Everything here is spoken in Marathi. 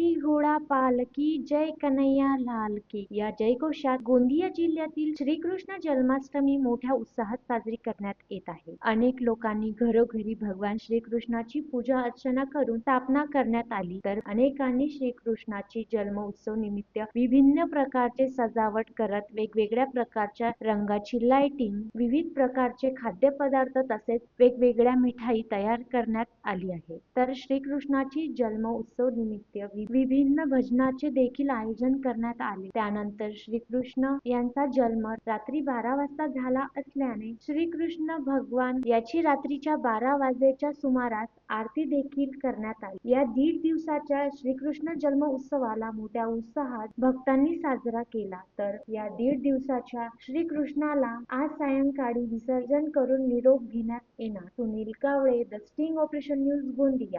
यशोदा पालकी जय कन्हैया लाल की. या जयघोषात गोंदिया जिल्ह्यातील श्रीकृष्ण जन्माष्टमी मोठ्या उत्साहात साजरी करण्यात येत आहे. अनेक लोकांनी घरोघरी भगवान श्रीकृष्णाची पूजा अर्चना करून स्थापना करण्यात आली. तर अनेकांनी श्रीकृष्णाची जन्म उत्सव निमित्त विभिन्न प्रकारचे सजावट करत वेगवेगळ्या प्रकारच्या रंगाची लाइटिंग विविध प्रकारचे खाद्यपदार्थ तसेच वेगवेगळ्या मिठाई तयार करण्यात आली आहे. तर श्रीकृष्णाची जन्म उत्सव निमित्त विभिन्न भजनाचे देखील आयोजन करण्यात आले. त्यानंतर श्रीकृष्ण यांचा जन्म रात्री बारा वाजता झाला असल्याने श्रीकृष्ण भगवान याची रात्रीच्या बारा वाजेच्या सुमारास आरती देखील करण्यात आली. या दीड दिवसाच्या श्रीकृष्ण जन्म उत्सवाला मोठ्या उत्साहात भक्तांनी साजरा केला. तर या दीड दिवसाच्या श्रीकृष्णाला आज सायंकाळी विसर्जन करून निरोप घेण्यात येणार. Sunil Kawale the sting operation news Gondia.